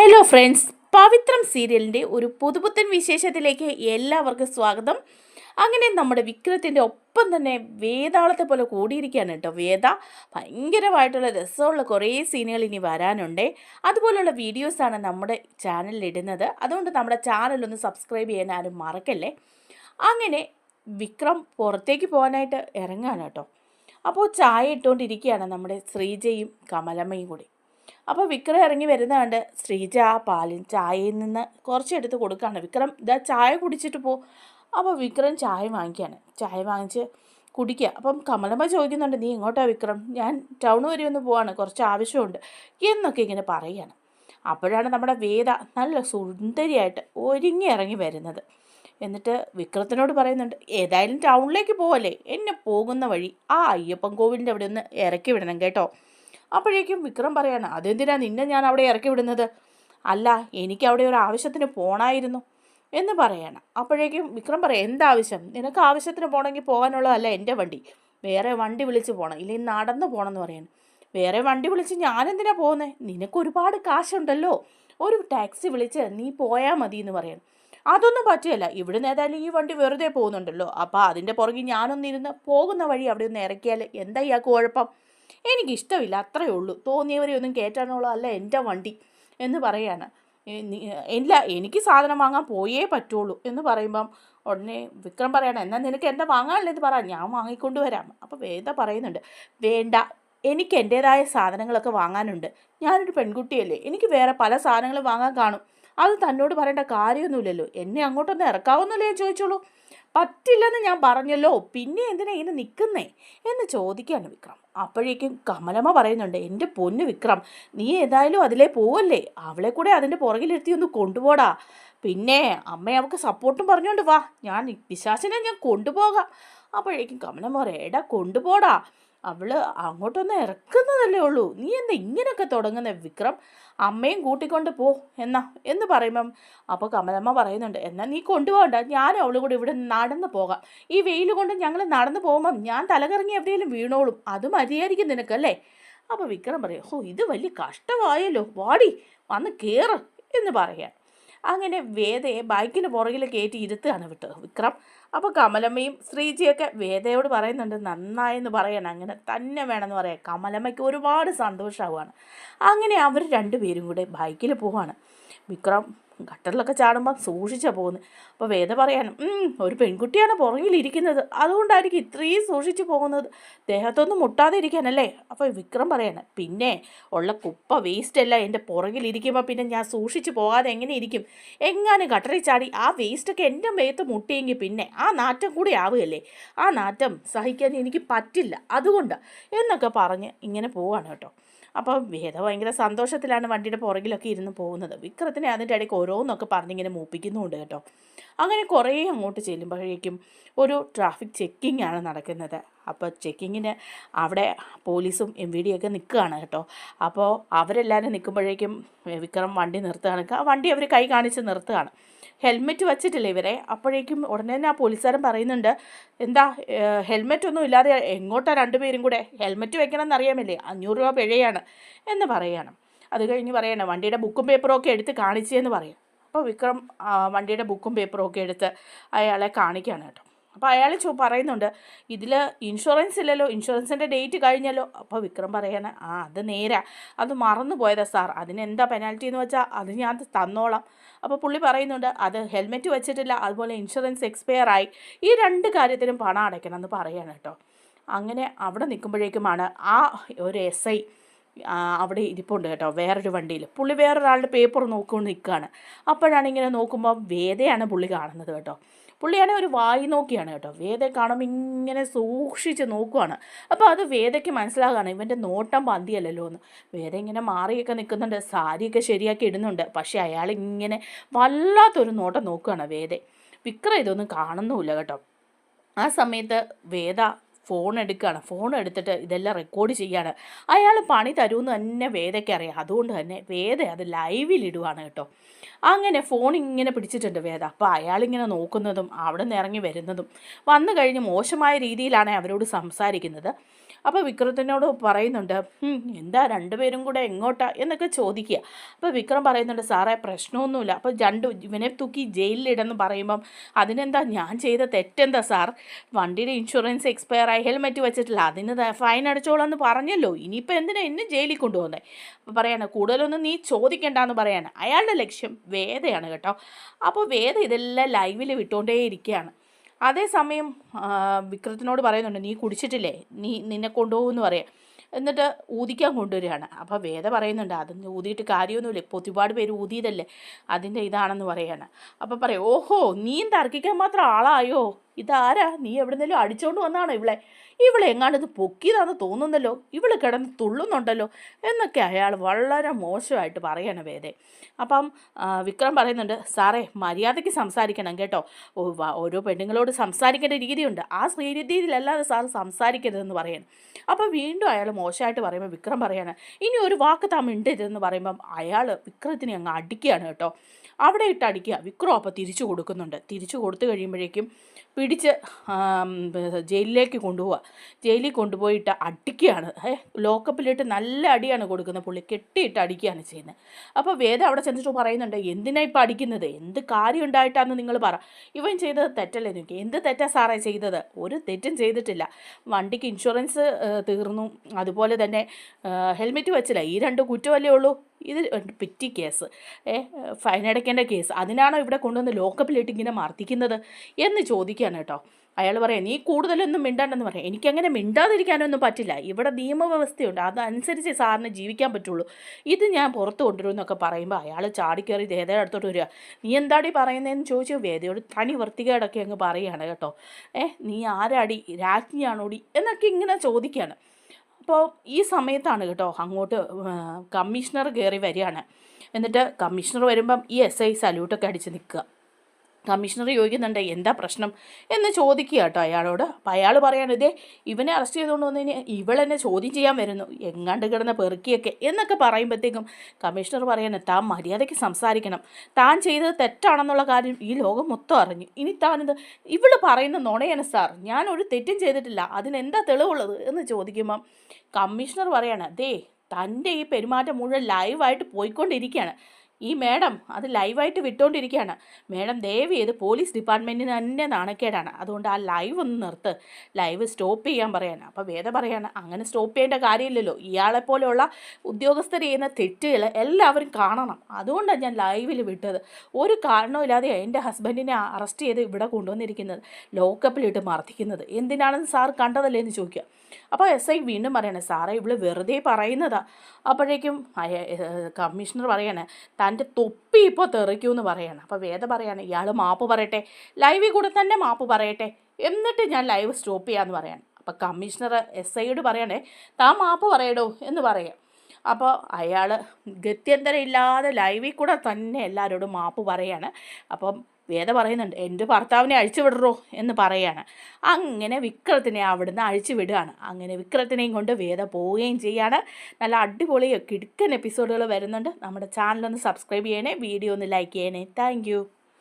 Hello friends പവിത്രം സീരിയലിന്റെ ഒരു പുതുപുത്തൻ വിശേഷത്തിലേക്ക് എല്ലാവർക്കും സ്വാഗതം. അങ്ങനെ നമ്മുടെ വിക്രത്തിന്റെ ഒപ്പം തന്നെ വേദാളത്തെ പോലെ കൂടിയിരിക്കുകയാണ് കേട്ടോ വേദ. ഭയങ്കരമായിട്ടുള്ള രസമുള്ള കുറേ സീനുകൾ ഇനി വരാനുണ്ട്. അതുപോലുള്ള വീഡിയോസാണ് നമ്മുടെ ചാനലിൽ ഇടുന്നത്. അതുകൊണ്ട് നമ്മുടെ ചാനലൊന്ന് സബ്സ്ക്രൈബ് ചെയ്യാൻ ആരും മറക്കല്ലേ? അങ്ങനെ വിക്രം പുറത്തേക്ക് പോകാനായിട്ട് ഇറങ്ങാനോ കേട്ടോ. അപ്പോൾ ചായ ഇട്ടുകൊണ്ടിരിക്കുകയാണ് നമ്മുടെ ശ്രീജയും കമലമ്മയും കൂടി. അപ്പോൾ വിക്രം ഇറങ്ങി വരുന്ന കണ്ട് ശ്രീജ ആ പാലിൽ ചായയിൽ നിന്ന് കുറച്ചെടുത്ത് കൊടുക്കുകയാണ് വിക്രം ഇതാ ചായ കുടിച്ചിട്ട് പോ. അപ്പോൾ വിക്രം ചായ വാങ്ങിക്കുകയാണ് ചായ വാങ്ങിച്ച് കുടിക്കുക. അപ്പം കമലമ്മ ചോദിക്കുന്നുണ്ട് നീ എങ്ങോട്ടാ വിക്രം? ഞാൻ ടൗൺ വരെ ഒന്ന് പോവാണ് കുറച്ച് ആവശ്യമുണ്ട്. എന്നൊക്കെ ഇങ്ങനെ പറയുകയാണ് അപ്പോഴാണ് നമ്മുടെ വേദ നല്ല സുന്ദരിയായിട്ട് ഒരുങ്ങി ഇറങ്ങി വരുന്നത്. എന്നിട്ട് വിക്രത്തിനോട് പറയുന്നുണ്ട് ഏതായാലും ടൗണിലേക്ക് പോവല്ലേ? എന്നെ പോകുന്ന വഴി ആ അയ്യപ്പൻ കോവിലിന്റെ അവിടെ ഒന്ന് ഇറക്കി വിടണം കേട്ടോ. അപ്പോഴേക്കും വിക്രം പറയാണ് അതെന്തിനാ നിന്നെ ഞാൻ അവിടെ ഇറക്കി വിടുന്നത്? അല്ല എനിക്ക് അവിടെ ഒരു ആവശ്യത്തിന് പോണായിരുന്നു എന്ന് പറയണം. അപ്പോഴേക്കും വിക്രം പറയാം എന്താവശ്യം നിനക്ക് ആവശ്യത്തിന് പോകണമെങ്കിൽ പോകാനുള്ളതല്ല എന്റെ വണ്ടി. വേറെ വണ്ടി വിളിച്ച് പോകണം ഇല്ലെങ്കിൽ നടന്ന് പോകണം എന്ന് പറയണം. വേറെ വണ്ടി വിളിച്ച് ഞാനെന്തിനാ പോകുന്നത് നിനക്ക് ഒരുപാട് കാശുണ്ടല്ലോ. ഒരു ടാക്സി വിളിച്ച് നീ പോയാൽ മതി എന്ന് പറയണം. അതൊന്നും പറ്റില്ല. ഇവിടുന്ന് ഏതായാലും ഈ വണ്ടി വെറുതെ പോകുന്നുണ്ടല്ലോ. അപ്പോൾ അതിന്റെ പുറകിൽ ഞാനൊന്നിരുന്ന് പോകുന്ന വഴി അവിടെ ഒന്ന് ഇറക്കിയാൽ എന്താ ഇയാൾക്ക് കുഴപ്പം? എനിക്കിഷ്ടമില്ല അത്രയേ ഉള്ളൂ. തോന്നിയവരെ ഒന്നും കയറ്റാനുള്ള അല്ല എന്റെ വണ്ടി എന്ന് പറയാണ്. ഇല്ല എനിക്ക് സാധനം വാങ്ങാൻ പോയേ പറ്റുള്ളൂ എന്ന് പറയുമ്പം ഉടനെ വിക്രം പറയണം എന്നാൽ നിനക്ക് എന്താ വാങ്ങാനുള്ളത് പറ ഞാൻ വാങ്ങിക്കൊണ്ട് വരാം. അപ്പോൾ വേദ പറയുന്നുണ്ട് വേണ്ട എനിക്ക് എന്റേതായ സാധനങ്ങളൊക്കെ വാങ്ങാനുണ്ട്. ഞാനൊരു പെൺകുട്ടിയല്ലേ എനിക്ക് വേറെ പല സാധനങ്ങളും വാങ്ങാൻ കാണും. അത് തന്നോട് പറയേണ്ട കാര്യമൊന്നുമില്ലല്ലോ. എന്നെ അങ്ങോട്ടൊന്നും ഇറക്കാവുന്നല്ലേ ചോദിച്ചോളൂ. പറ്റില്ലെന്ന് ഞാൻ പറഞ്ഞല്ലോ പിന്നെ എന്തിനാ ഇങ്ങനെ നിൽക്കുന്നേ എന്ന് ചോദിക്കുകയാണ് വിക്രം. അപ്പോഴേക്കും കമലമ്മ പറയുന്നുണ്ട് എന്റെ പൊന്നു വിക്രം നീ ഏതായാലും അതിലേ പോവല്ലേ? അവളെ കൂടെ അതിന്റെ പുറകിലിരുത്തി ഒന്ന് കൊണ്ടുപോടാ. പിന്നെ അമ്മ അവൾക്ക് സപ്പോർട്ടും പറഞ്ഞുകൊണ്ട് വാ. ഞാൻ പിശാസിനെ ഞാൻ കൊണ്ടുപോകാം. അപ്പോഴേക്കും കമലം പറയാം എടാ കൊണ്ടുപോടാ. അവൾ അങ്ങോട്ടൊന്ന് ഇറക്കുന്നതല്ലേ ഉള്ളൂ. നീ എന്താ ഇങ്ങനെയൊക്കെ തുടങ്ങുന്ന? വിക്രം അമ്മയും കൂട്ടിക്കൊണ്ട് പോ എന്നാ എന്ന് പറയുമ്പം അപ്പോൾ കമലമ്മ പറയുന്നുണ്ട് എന്നാ നീ കൊണ്ടുപോകണ്ട. ഞാനും അവളും കൂടി ഇവിടെ നടന്നു പോകാം. ഈ വെയിൽ കൊണ്ട് ഞങ്ങൾ നടന്നു പോകുമ്പം ഞാൻ തലകറങ്ങി എവിടെയെങ്കിലും വീണോളും. അത് മതിയായിരിക്കും നിനക്കല്ലേ അപ്പോൾ വിക്രം പറയും ഓ ഇത് വലിയ കഷ്ടമായല്ലോ. വാടി വന്ന് കയറ് എന്ന് പറയാം. അങ്ങനെ വേദയെ ബൈക്കിന് പുറകിൽ കയറ്റി ഇരുത്തുകയാണ് വിട്ടത് വിക്രം. അപ്പോൾ കമലമ്മയും ശ്രീജിയൊക്കെ വേദയോട് പറയുന്നുണ്ട് നന്നായെന്ന് പറയണം. അങ്ങനെ തന്നെ വേണമെന്ന് പറയാം. കമലമ്മയ്ക്ക് ഒരുപാട് സന്തോഷമാവുകയാണ് അങ്ങനെ അവർ രണ്ടുപേരും കൂടെ ബൈക്കിൽ പോവാണ്. വിക്രം ഗട്ടറിലൊക്കെ ചാടുമ്പം സൂക്ഷിച്ചാണ് പോകുന്നത് അപ്പോൾ വേദ പറയാണ് ഒരു പെൺകുട്ടിയാണ് പുറകിലിരിക്കുന്നത്. അതുകൊണ്ടായിരിക്കും ഇത്രയും സൂക്ഷിച്ചു പോകുന്നത്. ദേഹത്തൊന്നും മുട്ടാതെ ഇരിക്കാനല്ലേ? അപ്പോൾ വിക്രം പറയാണ് പിന്നെ ഉള്ള കുപ്പ വേസ്റ്റ് എല്ലാം എന്റെ പുറകിലിരിക്കുമ്പോൾ പിന്നെ ഞാൻ സൂക്ഷിച്ച് പോകാതെ എങ്ങനെ ഇരിക്കും? എങ്ങാനും ഗട്ടറിൽ ചാടി ആ വേസ്റ്റൊക്കെ എന്റെ മേത്ത് മുട്ടിയെങ്കിൽ പിന്നെ ആ നാറ്റം കൂടി ആവുകയല്ലേ? ആ നാറ്റം സഹിക്കാൻ എനിക്ക് പറ്റില്ല. അതുകൊണ്ട് എന്നൊക്കെ പറഞ്ഞ് ഇങ്ങനെ പോവാണ് കേട്ടോ. അപ്പോൾ വേദ ഭയങ്കര സന്തോഷത്തിലാണ് വണ്ടിയുടെ പുറകിലൊക്കെ ഇരുന്ന് പോകുന്നത്. വിക്രത്തിനെ അതിന്റെ ഇടയ്ക്ക് ഓരോന്നൊക്കെ പറഞ്ഞിങ്ങനെ മൂപ്പിക്കുന്നുണ്ട് കേട്ടോ. അങ്ങനെ കുറേ അങ്ങോട്ട് ചെല്ലുമ്പോഴേക്കും ഒരു ട്രാഫിക് ചെക്കിംഗ് ആണ് നടക്കുന്നത്. അപ്പോൾ ചെക്കിങ്ങിന് അവിടെ പോലീസും എം വി ഡിയൊക്കെ നിൽക്കുകയാണ് കേട്ടോ. അപ്പോൾ അവരെല്ലാവരും നിൽക്കുമ്പോഴേക്കും വിക്രം വണ്ടി നിർത്തുകയാണ്. ആ വണ്ടി അവർ കൈ കാണിച്ച് നിർത്തുകയാണ്. ഹെൽമെറ്റ് വച്ചിട്ടില്ല ഇവരെ. അപ്പോഴേക്കും ഉടനെ തന്നെ ആ പോലീസുകാരൻ പറയുന്നുണ്ട് എന്താ ഹെൽമെറ്റ് ഒന്നും ഇല്ലാതെ എങ്ങോട്ടാണ് രണ്ടുപേരും കൂടെ? ഹെൽമെറ്റ് വെക്കണം എന്നറിയാമല്ലേ അഞ്ഞൂറ് രൂപ പിഴയാണ് എന്ന് പറയണം. അത് കഴിഞ്ഞ് പറയണം വണ്ടിയുടെ ബുക്കും പേപ്പറും ഒക്കെ എടുത്ത് കാണിച്ചെന്ന് പറയാം. അപ്പോൾ വിക്രം വണ്ടിയുടെ ബുക്കും പേപ്പറും ഒക്കെ എടുത്ത് അയാളെ കാണിക്കുകയാണ് കേട്ടോ. അപ്പോൾ അയാൾ ചോ പറയുന്നുണ്ട് ഇതിൽ ഇൻഷുറൻസ് ഇല്ലല്ലോ ഇൻഷുറൻസിന്റെ ഡേറ്റ് കഴിഞ്ഞല്ലോ. അപ്പോൾ വിക്രം പറയാണ് ആ അത് നേരാ അത് മറന്നു പോയതാ സാർ അതിനെന്താ പെനാൽറ്റി എന്ന് വെച്ചാൽ അത് ഞാൻ തന്നോളാം. അപ്പോൾ പുള്ളി പറയുന്നുണ്ട് അത് ഹെൽമെറ്റ് വെച്ചിട്ടില്ല അതുപോലെ ഇൻഷുറൻസ് എക്സ്പയർ ആയി. ഈ രണ്ട് കാര്യത്തിനും പണം അടയ്ക്കണം എന്ന് പറയാണ് കേട്ടോ അങ്ങനെ അവിടെ നിൽക്കുമ്പോഴേക്കുമാണ് ആ ഒരു എസ് ഐ അവിടെ ഇരിപ്പുണ്ട് കേട്ടോ വേറൊരു വണ്ടിയിൽ പുള്ളി വേറൊരാളുടെ പേപ്പർ നോക്കുകൊണ്ട് നിൽക്കുകയാണ് അപ്പോഴാണ് ഇങ്ങനെ നോക്കുമ്പോൾ വേദയാണ് പുള്ളി കാണുന്നത് കേട്ടോ പുള്ളിയാണെങ്കിൽ ഒരു വായി നോക്കിയാണ് കേട്ടോ. വേദയെ കാണുമ്പോൾ ഇങ്ങനെ സൂക്ഷിച്ച് നോക്കുവാണ്. അപ്പോൾ അത് വേദയ്ക്ക് മനസ്സിലാകുകയാണ് ഇവന്റെ നോട്ടം പന്തിയല്ലല്ലോ എന്ന്. വേദ ഇങ്ങനെ മാറിയൊക്കെ നിൽക്കുന്നുണ്ട്. സാരിയൊക്കെ ശരിയാക്കി ഇടുന്നുണ്ട്. പക്ഷേ അയാൾ ഇങ്ങനെ വല്ലാത്തൊരു നോട്ടം നോക്കുകയാണ് വേദ. വിക്രം ഇതൊന്നും കാണുന്നുമില്ല കേട്ടോ. ആ സമയത്ത് വേദ ഫോൺ എടുക്കുകയാണ് ഫോൺ എടുത്തിട്ട് ഇതെല്ലാം റെക്കോർഡ് ചെയ്യുകയാണ് അയാൾ പണി തരുമെന്ന് തന്നെ വേദയ്ക്ക് അറിയാം. അതുകൊണ്ട് തന്നെ വേദ അത് ലൈവിലിടുവാണ് കേട്ടോ. അങ്ങനെ ഫോൺ ഇങ്ങനെ പിടിച്ചിട്ടുണ്ട് വേദ. അപ്പോൾ അയാളിങ്ങനെ നോക്കുന്നതും അവിടെ നിന്ന് ഇറങ്ങി വരുന്നതും വന്നു കഴിഞ്ഞ് മോശമായ രീതിയിലാണ് അവരോട് സംസാരിക്കുന്നത്. അപ്പോൾ വിക്രത്തിനോട് പറയുന്നുണ്ട് "ഉം, എന്താ രണ്ടുപേരും കൂടെ എങ്ങോട്ടാ? എന്നൊക്കെ ചോദിക്കുക. അപ്പോൾ വിക്രം പറയുന്നുണ്ട് സാറേ പ്രശ്നമൊന്നുമില്ല. അപ്പോൾ രണ്ട് ഇവനെ തൂക്കി ജയിലിലിടെന്ന് പറയുമ്പം അതിനെന്താ ഞാൻ ചെയ്ത തെറ്റെന്താ സാർ? വണ്ടിയുടെ ഇൻഷുറൻസ് എക്സ്പയർ ആയി ഹെൽമെറ്റ് വെച്ചിട്ടില്ല. അതിന് ഫൈൻ അടച്ചോളാം എന്ന് പറഞ്ഞല്ലോ. ഇനിയിപ്പോൾ എന്തിനാ എന്നെ ജയിലിൽ കൊണ്ടുപോകുന്നത് അപ്പോൾ പറയാണ് കൂടുതലൊന്നും നീ ചോദിക്കണ്ടെന്ന് പറയാണ്. അയാളുടെ ലക്ഷ്യം വേദയാണ് കേട്ടോ. അപ്പോൾ വേദ ഇതെല്ലാം ലൈവിൽ വിട്ടുകൊണ്ടേ ഇരിക്കുകയാണ് അതേസമയം വിക്രത്തിനോട് പറയുന്നുണ്ട് നീ കുടിച്ചിട്ടില്ലേ? നീ നിന്നെ കൊണ്ടുപോകുമെന്ന് പറയാം എന്നിട്ട് ഊതിക്കാൻ കൊണ്ടുവരികയാണ്. അപ്പോൾ വേദ പറയുന്നുണ്ട് അതിന് ഊതിയിട്ട് കാര്യമൊന്നുമില്ല. ഇപ്പോൾ ഒരുപാട് പേര് ഊതിയതല്ലേ? അതിന്റെ ഇതാണെന്ന് പറയാണ്. അപ്പോൾ പറയും ഓഹോ നീ തർക്കിക്കാൻ മാത്രം ആളായോ? ഇതാരാ? നീ എവിടെന്നെങ്കിലും അടിച്ചോണ്ട് വന്നാണോ ഇവളെ? ഇവളെ ഇത് പൊക്കിയതാണെന്ന് തോന്നുന്നല്ലോ. ഇവൾ കിടന്ന് തുള്ളുന്നുണ്ടല്ലോ എന്നൊക്കെ അയാൾ വളരെ മോശമായിട്ട് പറയണ വേദേ. അപ്പം വിക്രം പറയുന്നുണ്ട് സാറേ മര്യാദയ്ക്ക് സംസാരിക്കണം കേട്ടോ. ഓരോ പെണ്ണുങ്ങളോട് സംസാരിക്കേണ്ട രീതിയുണ്ട്. ആ രീതിയിലല്ലാതെ സാർ സംസാരിക്കരുതെന്ന് പറയാൻ അപ്പോൾ വീണ്ടും അയാൾ മോശമായിട്ട് പറയുമ്പോൾ വിക്രം പറയാണ് ഇനി ഒരു വാക്ക് താൻ മിണ്ടരുതെന്ന് പറയുമ്പം അയാൾ വിക്രത്തിനെ അങ്ങ് അടിക്കുകയാണ് കേട്ടോ. അവിടെ ഇട്ട് അടിക്കുക. വിക്രം അപ്പോൾ തിരിച്ചു കൊടുക്കുന്നുണ്ട്. തിരിച്ചു കൊടുത്തു കഴിയുമ്പോഴേക്കും പിടിച്ച് ജയിലിലേക്ക് കൊണ്ടുപോവുക ജയിലിൽ കൊണ്ടുപോയിട്ട് അടിക്കുകയാണ്. ലോക്കപ്പിലിട്ട് നല്ല അടിയാണ് കൊടുക്കുന്നത് പുള്ളി. കെട്ടിയിട്ട് അടിക്കുകയാണ് ചെയ്യുന്നത്. അപ്പോൾ വേദ അവിടെ ചെന്നിട്ട് പറയുന്നുണ്ട് എന്തിനാ ഇപ്പോൾ അടിക്കുന്നത്? എന്ത് കാര്യം ഉണ്ടായിട്ടാന്ന് നിങ്ങൾ പറ. ഇവൻ ചെയ്തത് തെറ്റല്ലേ നിങ്ങൾക്ക് എന്ത് തെറ്റാ സാറേ ചെയ്തത്? ഒരു തെറ്റും ചെയ്തിട്ടില്ല. വണ്ടിക്ക് ഇൻഷുറൻസ് തീർന്നു. അതുപോലെ തന്നെ ഹെൽമെറ്റ് വെച്ചില്ല. ഈ രണ്ട് കുറ്റമല്ലേ ഉള്ളൂ. ഇത് പെറ്റി കേസ്. ഏ ഫൈൻ അടയ്ക്കേണ്ട കേസ്. അതിനാണോ ഇവിടെ കൊണ്ടുവന്ന് ലോക്കപ്പിലിട്ട് ഇങ്ങനെ മർദ്ദിക്കുന്നത്? എന്ന് ചോദിക്കുകയാണ് കേട്ടോ. അയാൾ പറയാം നീ കൂടുതലൊന്നും മിണ്ടാണ്ടെന്ന് പറയാം. എനിക്കങ്ങനെ മിണ്ടാതിരിക്കാനൊന്നും പറ്റില്ല. ഇവിടെ നിയമവ്യവസ്ഥയുണ്ട്. അതനുസരിച്ച് സാറിന് ജീവിക്കാൻ പറ്റുള്ളൂ. ഇത് ഞാൻ പുറത്ത് കൊണ്ടുവരുമെന്നൊക്കെ പറയുമ്പോൾ അയാൾ ചാടിക്കയറി ദേതയുടെ അടുത്തോട്ട് വരിക. നീ എന്താടി പറയുന്നതെന്ന് ചോദിച്ചു? വേദയോട് തനി വൃത്തികേടൊക്കെ അങ്ങ് പറയുകയാണ് കേട്ടോ. ഏ നീ ആരാടി? രാജ്ഞിയാണോടി? എന്നൊക്കെ ഇങ്ങനെ ചോദിക്കുകയാണ്. അപ്പോൾ ഈ സമയത്താണ് കേട്ടോ അങ്ങോട്ട് കമ്മീഷണർ കയറി വരികയാണ്. എന്നിട്ട് കമ്മീഷണർ വരുമ്പം ഈ എസ് ഐ സല്യൂട്ടൊക്കെ അടിച്ച് നിൽക്കുക. കമ്മീഷണർ ചോദിക്കുന്നുണ്ട് എന്താ പ്രശ്നം? എന്ന് ചോദിക്കുക കേട്ടോ അയാളോട്. അപ്പോൾ അയാൾ പറയാണ് ഇതേ ഇവനെ അറസ്റ്റ് ചെയ്തുകൊണ്ട് വന്നു കഴിഞ്ഞാൽ ഇവളെന്നെ ചോദ്യം ചെയ്യാൻ വരുന്നു. എങ്ങാണ്ട് കിടന്ന പെറുക്കിയൊക്കെ. എന്നൊക്കെ പറയുമ്പോഴത്തേക്കും കമ്മീഷണർ പറയാണ് താൻ മര്യാദയ്ക്ക് സംസാരിക്കണം. താൻ ചെയ്തത് തെറ്റാണെന്നുള്ള കാര്യം ഈ ലോകം മൊത്തം അറിഞ്ഞു. ഇനി താനിത് ഇവൾ പറയുന്ന നുണയാണ് സാർ ഞാൻ ഒരു തെറ്റും ചെയ്തിട്ടില്ല. അതിനെന്താ തെളിവുള്ളത്? എന്ന് ചോദിക്കുമ്പം കമ്മീഷണർ പറയാണ് അതേ തന്റെ ഈ പെരുമാറ്റം മുഴുവൻ ലൈവായിട്ട് പോയിക്കൊണ്ടിരിക്കുകയാണ്. ഈ മേഡം അത് ലൈവായിട്ട് വിട്ടുകൊണ്ടിരിക്കുകയാണ് മേഡം ദയവ് ചെയ്ത് പോലീസ് ഡിപ്പാർട്ട്മെന്റിന് തന്നെ നാണക്കേടാണ്. അതുകൊണ്ട് ആ ലൈവ് ഒന്ന് നിർത്ത്. ലൈവ് സ്റ്റോപ്പ് ചെയ്യാൻ പറയാണ്. അപ്പോൾ വേദ പറയാണ് അങ്ങനെ സ്റ്റോപ്പ് ചെയ്യേണ്ട കാര്യമില്ലല്ലോ. ഇയാളെപ്പോലെയുള്ള ഉദ്യോഗസ്ഥർ ചെയ്യുന്ന തെറ്റുകൾ എല്ലാവരും കാണണം. അതുകൊണ്ടാണ് ഞാൻ ലൈവിൽ വിട്ടത്. ഒരു കാരണവുമില്ലാതെ എന്റെ ഹസ്ബൻഡിനെ അറസ്റ്റ് ചെയ്ത് ഇവിടെ കൊണ്ടുവന്നിരിക്കുന്നത്. ലോക്കപ്പിലിട്ട് മർദ്ദിക്കുന്നത്. എന്തിനാണെന്ന് സാർ കണ്ടതല്ലേ എന്ന് ചോദിക്കുക. അപ്പോൾ എസ് ഐ വീണ്ടും പറയണേ സാറേ ഇവൾ വെറുതെ പറയുന്നതാ. അപ്പോഴേക്കും കമ്മീഷണർ പറയാണ് തന്റെ തൊപ്പി ഇപ്പോൾ തെറിക്കൂന്ന് പറയാണ്. അപ്പോൾ വേദ പറയാണ് ഇയാൾ മാപ്പ് പറയട്ടെ ലൈവിൽ കൂടെ തന്നെ മാപ്പ് പറയട്ടെ എന്നിട്ട് ഞാൻ ലൈവ് സ്റ്റോപ്പ് ചെയ്യാമെന്ന് പറയാണ്. അപ്പോൾ കമ്മീഷണർ എസ് ഐയോട് പറയണേ താൻ മാപ്പ് പറയടോ എന്ന് പറയാം. അപ്പോൾ അയാൾ ഗത്യന്തരം ഇല്ലാതെ ലൈവിൽ കൂടെ തന്നെ എല്ലാവരോടും മാപ്പ് പറയാണ്. അപ്പം വേദ പറയുന്നുണ്ട് എന്റെ ഭർത്താവിനെ അഴിച്ചു വിടറോ? എന്ന് പറയാണ്. അങ്ങനെ വിക്രത്തിനെ അവിടുന്ന് അഴിച്ചു വിടുകയാണ്. അങ്ങനെ വിക്രത്തിനെയും കൊണ്ട് വേദ പോവുകയും ചെയ്യാണ്. നല്ല അടിപൊളി കിടുക്കൻ എപ്പിസോഡുകൾ വരുന്നുണ്ട്. നമ്മുടെ ചാനലൊന്ന് സബ്സ്ക്രൈബ് ചെയ്യണേ വീഡിയോ ഒന്ന് ലൈക്ക് ചെയ്യണേ. താങ്ക്